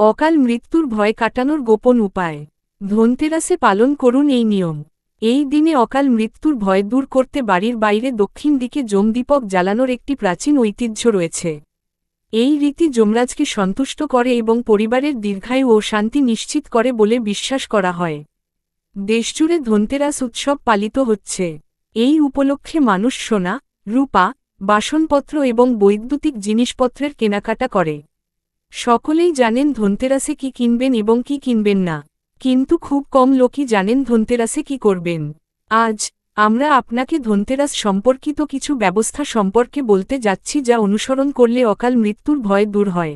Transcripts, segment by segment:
অকাল মৃত্যুর ভয় কাটানোর গোপন উপায়। ধনতেরাসে পালন করুন এই নিয়ম। এই দিনে অকাল মৃত্যুর ভয় দূর করতে বাড়ির বাইরে দক্ষিণ দিকে যমদীপক জ্বালানোর একটি প্রাচীন ঐতিহ্য রয়েছে। এই রীতি যমরাজকে সন্তুষ্ট করে এবং পরিবারের দীর্ঘায়ু ও শান্তি নিশ্চিত করে বলে বিশ্বাস করা হয়। দেশজুড়ে ধনতেরাস উৎসব পালিত হচ্ছে। এই উপলক্ষে মানুষ সোনা, রূপা, বাসনপত্র এবং বৈদ্যুতিক জিনিসপত্রের কেনাকাটা করে। সকলেই জানেন ধনতেরাসে কি কিনবেন এবং কি কিনবেন না, কিন্তু খুব কম লোকই জানেন ধনতেরাসে কি করবেন। আজ, আমরা আপনাকে ধনতেরাস সম্পর্কিত কিছু ব্যবস্থা সম্পর্কে বলতে যাচ্ছি যা অনুসরণ করলে অকাল মৃত্যুর ভয় দূর হয়।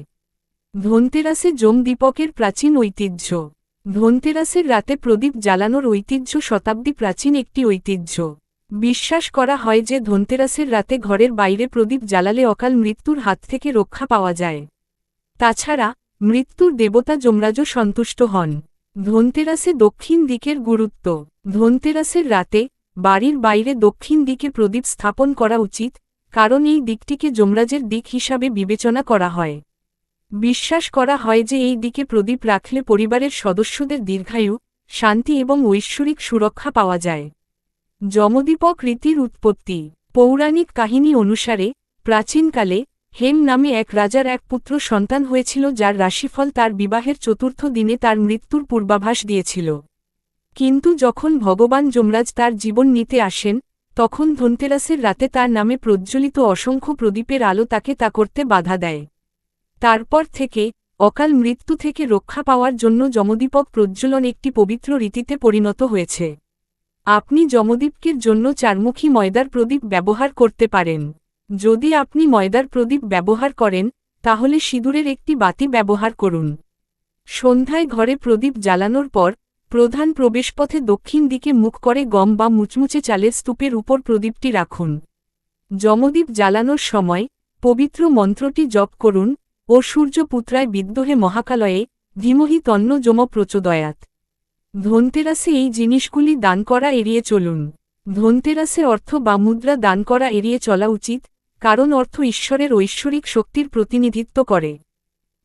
ধনতেরাসে জম দীপকের প্রাচীন ঐতিহ্য। ধনতেরাসের রাতে প্রদীপ জ্বালানোর ঐতিহ্য শতাব্দী প্রাচীন একটি ঐতিহ্য। বিশ্বাস করা হয় যে ধনতেরাসের রাতে ঘরের বাইরে প্রদীপ জ্বালালে অকাল মৃত্যুর হাত থেকে রক্ষা পাওয়া যায়। তাছাড়া, মৃত্যুর দেবতা যমরাজও সন্তুষ্ট হন। ধনতেরাসে দক্ষিণ দিকের গুরুত্ব। ধনতেরাসের রাতে, বাড়ির বাইরে দক্ষিণ দিকে প্রদীপ স্থাপন করা উচিত, কারণ এই দিকটিকে যমরাজের দিক হিসাবে বিবেচনা করা হয়। বিশ্বাস করা হয় যে এই দিকে প্রদীপ রাখলে পরিবারের সদস্যদের দীর্ঘায়ু, শান্তি এবং ঐশ্বরিক সুরক্ষা পাওয়া যায়। যমদীপক রীতির উৎপত্তি। পৌরাণিক কাহিনী অনুসারে, প্রাচীনকালে হেম নামে এক রাজার এক পুত্র সন্তান হয়েছিল যার রাশিফল তার বিবাহের চতুর্থ দিনে তার মৃত্যুর পূর্বাভাস দিয়েছিল। কিন্তু যখন ভগবান যমরাজ তার জীবন নিতে আসেন, তখন ধনতেরাসের রাতে তার নামে প্রজ্জ্বলিত অসংখ্য প্রদীপের আলো তাকে তা করতে বাধা দেয়। তারপর থেকে, অকাল মৃত্যু থেকে রক্ষা পাওয়ার জন্য যমদীপক প্রজ্জ্বলন একটি পবিত্র রীতিতে পরিণত হয়েছে। আপনি যমদীপকের জন্য চারমুখী ময়দার প্রদীপ ব্যবহার করতে পারেন। যদি আপনি ময়দার প্রদীপ ব্যবহার করেন, তাহলে সিঁদুরের একটি বাতি ব্যবহার করুন। সন্ধ্যায় ঘরে প্রদীপ জ্বালানোর পর, প্রধান প্রবেশপথে দক্ষিণ দিকে মুখ করে গম বা মুচমুচে চালের স্তূপের উপর প্রদীপটি রাখুন। যমদীপ জ্বালানোর সময়, পবিত্র মন্ত্রটি জপ করুন, ও সূর্যপুত্রায় বিদ্রোহে মহাকালয়ে, ধীমহি তন্ন যম প্রচোদয়াত। ধনতেরাসে এই জিনিসগুলি দান করা এড়িয়ে চলুন। ধনতেরাসে অর্থ বা মুদ্রা দান করা এড়িয়ে চলা উচিত কারণ অর্থ ঈশ্বরের ঐশ্বরিক শক্তির প্রতিনিধিত্ব করে।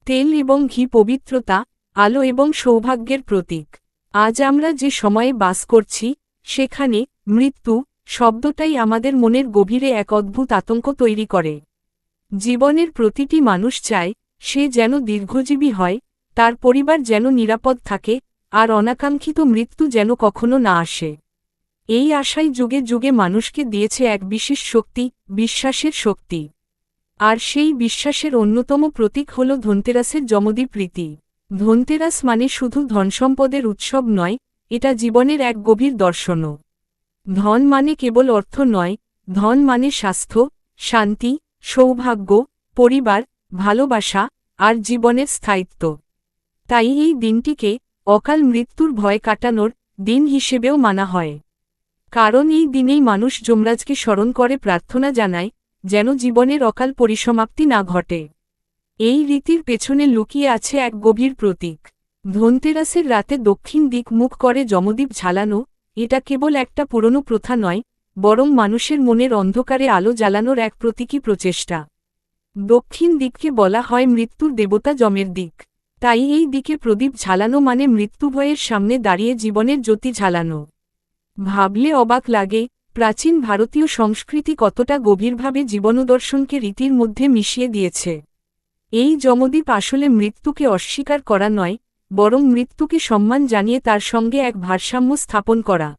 তেল এবং ঘি পবিত্রতা, আলো এবং সৌভাগ্যের প্রতীক। আজ আমরা যে সময়ে বাস করছি, সেখানে মৃত্যু শব্দটাই আমাদের মনের গভীরে এক অদ্ভুত আতঙ্ক তৈরি করে। জীবনের প্রতিটি মানুষ চায়, সে যেন দীর্ঘজীবী হয়, তার পরিবার যেন নিরাপদ থাকে, আর অনাকাঙ্ক্ষিত মৃত্যু যেন কখনো না আসে। এই আশাই যুগে যুগে মানুষকে দিয়েছে এক বিশেষ শক্তি, বিশ্বাসের শক্তি। আর সেই বিশ্বাসের অন্যতম প্রতীক হল ধনতেরাসের যমদীপ রীতি। ধনতেরাস মানে শুধু ধনসম্পদের উৎসব নয়, এটা জীবনের এক গভীর দর্শনও। ধন মানে কেবল অর্থ নয়, ধন মানে স্বাস্থ্য, শান্তি, সৌভাগ্য, পরিবার, ভালোবাসা, আর জীবনের স্থায়িত্ব। তাই এই দিনটিকে অকাল মৃত্যুর ভয় কাটানোর দিন হিসেবেও মানা হয়। কারণ এই দিনেই মানুষ যমরাজকে স্মরণ করে প্রার্থনা জানায়, যেন জীবনের অকাল পরিসমাপ্তি না ঘটে। এই রীতির পেছনে লুকিয়ে আছে এক গভীর প্রতীক। ধনতেরাসের রাতে দক্ষিণ দিক মুখ করে যমদ্বীপ ঝালানো, এটা কেবল একটা পুরনো প্রথা নয়, বরং মানুষের মনের অন্ধকারে আলো জ্বালানোর এক প্রতীকী প্রচেষ্টা। দক্ষিণ দিককে বলা হয় মৃত্যুর দেবতা যমের দিক। তাই এই দিকে প্রদীপ ঝালানো মানে মৃত্যুভয়ের সামনে দাঁড়িয়ে জীবনের জ্যোতি ঝালানো। ভাবলে অবাক লাগে, প্রাচীন ভারতীয় সংস্কৃতি কতটা গভীরভাবে জীবনদর্শনকে রীতির মধ্যে মিশিয়ে দিয়েছে। এই যমদ্বীপ আসলে মৃত্যুকে অস্বীকার করা নয়, বরং মৃত্যুকে সম্মান জানিয়ে তার সঙ্গে এক ভারসাম্য স্থাপন করা।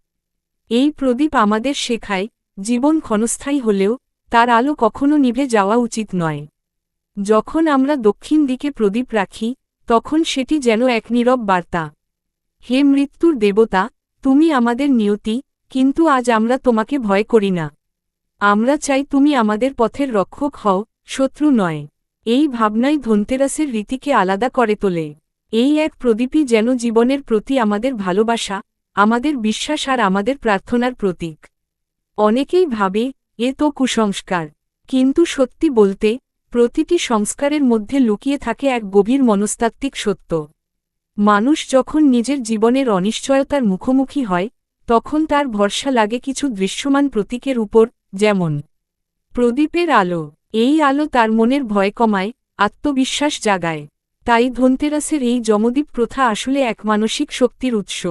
এই প্রদীপ আমাদের শেখায়, জীবন ক্ষণস্থায়ী হলেও, তার আলো কখনো নিভে যাওয়া উচিত নয়। যখন আমরা দক্ষিণ দিকে প্রদীপ রাখি, তখন সেটি যেন এক নীরব বার্তা। হে মৃত্যুর দেবতা তুমি আমাদের নিয়তি, কিন্তু আজ আমরা তোমাকে ভয় করি না। আমরা চাই তুমি আমাদের পথের রক্ষক হও, শত্রু নয়। এই ভাবনাই ধনতেরাসের রীতিকে আলাদা করে তোলে। এই এক প্রদীপই যেন জীবনের প্রতি আমাদের ভালোবাসা, আমাদের বিশ্বাস আর আমাদের প্রার্থনার প্রতীক। অনেকেই ভাবে, এ তো কুসংস্কার। কিন্তু সত্যি বলতে, প্রতিটি সংস্কারের মধ্যে লুকিয়ে থাকে এক গভীর মনস্তাত্ত্বিক সত্য। মানুষ যখন নিজের জীবনের অনিশ্চয়তার মুখোমুখি হয়, তখন তার ভরসা লাগে কিছু দৃশ্যমান প্রতীকের উপর, যেমন, প্রদীপের আলো। এই আলো তার মনের ভয় কমায়, আত্মবিশ্বাস জাগায়। তাই ধনতেরাসের এই যমদ্বীপ প্রথা আসলে এক মানসিক শক্তির উৎস।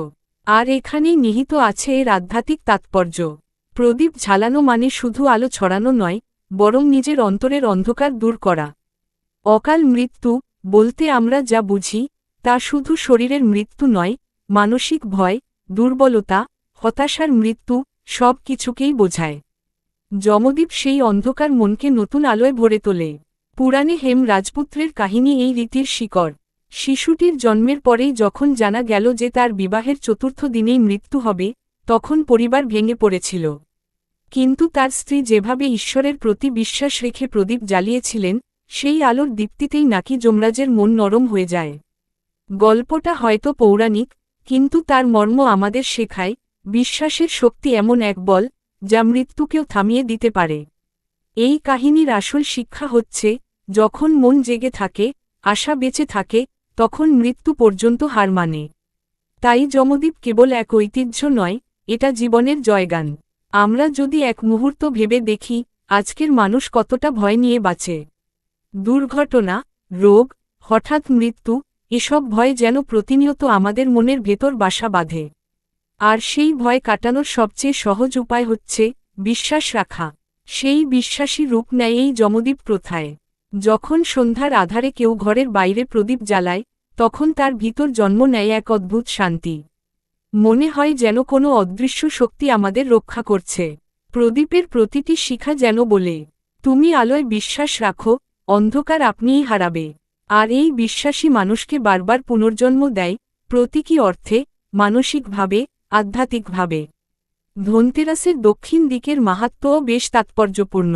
আর এখানেই নিহিত আছে এর আধ্যাত্মিক তাৎপর্য। প্রদীপ ঝালানো মানে শুধু আলো ছড়ানো নয়, বরং নিজের অন্তরের অন্ধকার দূর করা। অকাল মৃত্যু, বলতে আমরা যা বুঝি তা শুধু শরীরের মৃত্যু নয়, মানসিক ভয়, দুর্বলতা, হতাশার মৃত্যু, সব কিছুকেই বোঝায়। যমদ্বীপ সেই অন্ধকার মনকে নতুন আলোয় ভরে তোলে। পুরাণে হেম রাজপুত্রের কাহিনী এই রীতির শিকড়। শিশুটির জন্মের পরেই যখন জানা গেল যে তার বিবাহের চতুর্থ দিনেই মৃত্যু হবে, তখন পরিবার ভেঙে পড়েছিল। কিন্তু তার স্ত্রী যেভাবে ঈশ্বরের প্রতি বিশ্বাস রেখে প্রদীপ জ্বালিয়েছিলেন, সেই আলোর দীপ্তিতেই নাকি যমরাজের মন নরম হয়ে যায়। গল্পটা হয়তো পৌরাণিক, কিন্তু তার মর্ম আমাদের শেখায়, বিশ্বাসের শক্তি এমন এক বল, যা মৃত্যুকেও থামিয়ে দিতে পারে। এই কাহিনীর আসল শিক্ষা হচ্ছে, যখন মন জেগে থাকে, আশা বেঁচে থাকে, তখন মৃত্যু পর্যন্ত হার মানে। তাই যমদ্বীপ কেবল এক ঐতিহ্য নয়, এটা জীবনের জয়গান। আমরা যদি এক মুহূর্ত ভেবে দেখি, আজকের মানুষ কতটা ভয় নিয়ে বাঁচে। দুর্ঘটনা, রোগ, হঠাৎ মৃত্যু এসব ভয় যেন প্রতিনিয়ত আমাদের মনের ভেতর বাসা বাঁধে। আর সেই ভয় কাটানোর সবচেয়ে সহজ উপায় হচ্ছে বিশ্বাস রাখা। সেই বিশ্বাসী রূপ নেয় এই যমদ্বীপ প্রথায়। যখন সন্ধ্যার আধারে কেউ ঘরের বাইরে প্রদীপ জ্বালায়, তখন তার ভিতর জন্ম নেয় এক অদ্ভুত শান্তি। মনে হয় যেন কোনো অদৃশ্য শক্তি আমাদের রক্ষা করছে। প্রদীপের প্রতিটি শিখা যেন বলে, তুমি আলোয় বিশ্বাস রাখো, অন্ধকার আপনিই হারাবে। আর এই বিশ্বাসী মানুষকে বারবার পুনর্জন্ম দেয় প্রতীকী অর্থে, মানসিকভাবে, আধ্যাত্মিকভাবে। ধনতেরাসের দক্ষিণ দিকের মাহাত্ম্যও বেশ তাৎপর্যপূর্ণ।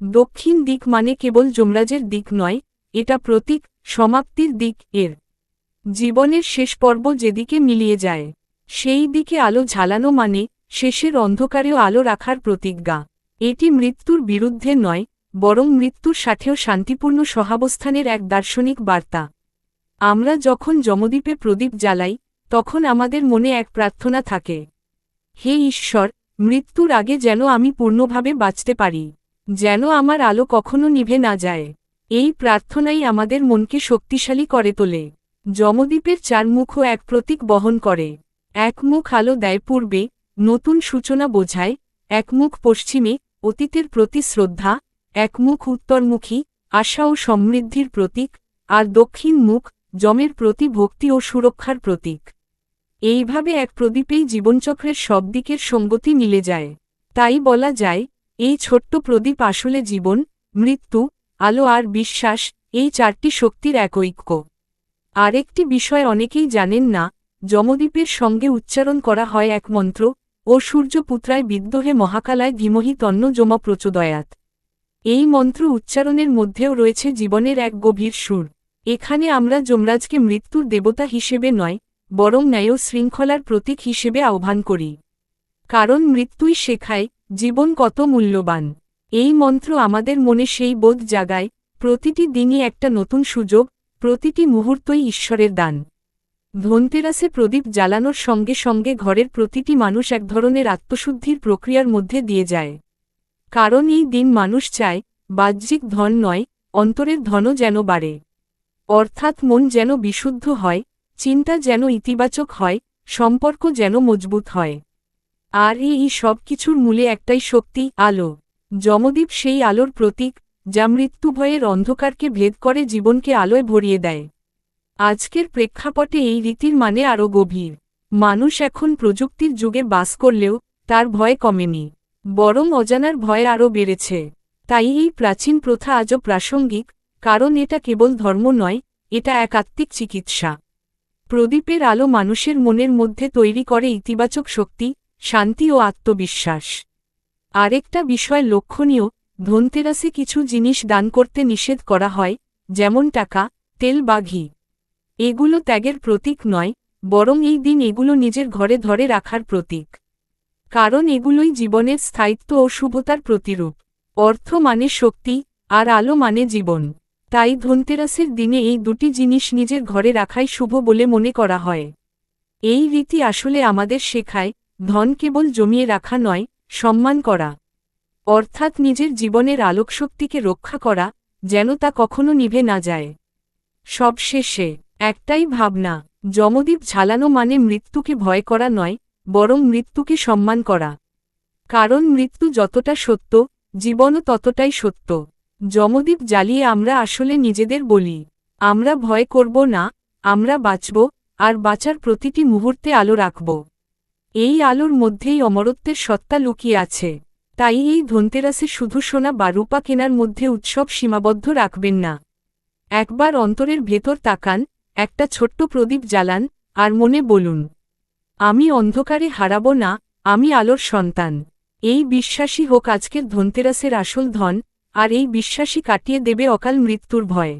দক্ষিণ দিক মানে কেবল যমরাজের দিক নয়, এটা প্রতীক সমাপ্তির দিক এর। জীবনের শেষ পর্ব যেদিকে মিলিয়ে যায়, সেই দিকে আলো ঝালানো মানে শেষের অন্ধকারেও আলো রাখার প্রতিজ্ঞা। এটি মৃত্যুর বিরুদ্ধে নয় বরং মৃত্যুর সাথেও শান্তিপূর্ণ সহাবস্থানের এক দার্শনিক বার্তা। আমরা যখন যমদ্বীপে প্রদীপ জ্বালাই, তখন আমাদের মনে এক প্রার্থনা থাকে। হে ঈশ্বর, মৃত্যুর আগে যেন আমি পূর্ণভাবে বাঁচতে পারি, যেন আমার আলো কখনো নিভে না যায়। এই প্রার্থনাই আমাদের মনকে শক্তিশালী করে তোলে। যমদ্বীপের চার মুখও এক প্রতীক বহন করে। এক মুখ আলো দেয় পূর্বে, নতুন সূচনা বোঝায়। এক মুখ পশ্চিমে, অতীতের প্রতি শ্রদ্ধা এক মুখ উত্তরমুখী, আশা ও সমৃদ্ধির প্রতীক, আর দক্ষিণ মুখ, জমের প্রতি ভক্তি ও সুরক্ষার প্রতীক। এইভাবে এক প্রদীপেই জীবনচক্রের সব দিকের সঙ্গতি মিলে যায়। তাই বলা যায়, এই ছোট্ট প্রদীপ আসলে জীবন, মৃত্যু, আলো আর বিশ্বাস, এই চারটি শক্তির এক ঐক্য। আরেকটি বিষয় অনেকেই জানেন না, যমদ্বীপের সঙ্গে উচ্চারণ করা হয় এক মন্ত্র, ও সূর্যপুত্রায় বিদ্রোহে মহাকালায় ধীমহি তন্ন যম প্রচোদয়াত এই মন্ত্র উচ্চারণের মধ্যেও রয়েছে জীবনের এক গভীর সুর। এখানে আমরা যমরাজকে মৃত্যুর দেবতা হিসেবে নয়, বরং ন্যায় শৃঙ্খলার প্রতীক হিসেবে আহ্বান করি। কারণ মৃত্যুই শেখায়, জীবন কত মূল্যবান। এই মন্ত্র আমাদের মনে সেই বোধ জাগায়, প্রতিটি দিনই একটা নতুন সুযোগ, প্রতিটি মুহূর্তই ঈশ্বরের দান। ধনতেরাসে প্রদীপ জ্বালানোর সঙ্গে সঙ্গে ঘরের প্রতিটি মানুষ এক ধরনের আত্মশুদ্ধির প্রক্রিয়ার মধ্যে দিয়ে যায়। কারণ এই দিন মানুষ চায়, বাহ্যিক ধন নয়, অন্তরের ধনও যেন বাড়ে। অর্থাৎ মন যেন বিশুদ্ধ হয়, চিন্তা যেন ইতিবাচক হয়, সম্পর্ক যেন মজবুত হয়। আর এই সব কিছুর মূলে একটাই শক্তি, আলো। যমদ্বীপ সেই আলোর প্রতীক, যা মৃত্যুভয়ের অন্ধকারকে ভেদ করে জীবনকে আলোয় ভরিয়ে দেয়। আজকের প্রেক্ষাপটে এই রীতির মানে আরও গভীর। মানুষ এখন প্রযুক্তির যুগে বাস করলেও, তার ভয় কমেনি। বরং অজানার ভয় আরও বেড়েছে। তাই এই প্রাচীন প্রথা আজও প্রাসঙ্গিক, কারণ এটা কেবল ধর্ম নয়, এটা এক আত্মিক চিকিৎসা। প্রদীপের আলো মানুষের মনের মধ্যে তৈরি করে ইতিবাচক শক্তি, শান্তি ও আত্মবিশ্বাস। আরেকটা বিষয় লক্ষণীয়, ধনতেরাসে কিছু জিনিস দান করতে নিষেধ করা হয়, যেমন টাকা, তেল বা ঘি। এগুলো ত্যাগের প্রতীক নয়, বরং এই দিন এগুলো নিজের ঘরে ধরে রাখার প্রতীক। কারণ এগুলোই জীবনের স্থায়িত্ব ও শুভতার প্রতিরূপ। অর্থ মানে শক্তি, আর আলো মানে জীবন। তাই ধনতেরাসের দিনে এই দুটি জিনিস নিজের ঘরে রাখাই শুভ বলে মনে করা হয়। এই রীতি আসলে আমাদের শেখায়, ধন কেবল জমিয়ে রাখা নয়, সম্মান করা। অর্থাৎ নিজের জীবনের আলোকশক্তিকে রক্ষা করা, যেন তা কখনো নিভে না যায়। সবশেষে, একটাই ভাবনা যমদীপ ঝালানো মানে মৃত্যুকে ভয় করা নয় বরং মৃত্যুকে সম্মান করা। কারণ মৃত্যু যতটা সত্য, জীবনও ততটাই সত্য। যমদীপ জ্বালিয়ে আমরা আসলে নিজেদের বলি। আমরা ভয় করব না, আমরা বাঁচব, আর বাঁচার প্রতিটি মুহূর্তে আলো রাখব। এই আলোর মধ্যেই অমরত্বের সত্তা লুকিয়ে আছে। তাই এই ধনতেরাসে শুধু সোনা বা রূপা কেনার মধ্যে উৎসব সীমাবদ্ধ রাখবেন না। একবার অন্তরের ভেতর তাকান, একটা ছোট্ট প্রদীপ জ্বালান, আর মনে বলুন আমি অন্ধকারে হারাব না, আমি আলোর সন্তান। এই বিশ্বাসী হোক আজকের ধনতেরাসের আসল ধন, আর এই বিশ্বাসী কাটিয়ে দেবে অকাল মৃত্যুর ভয়।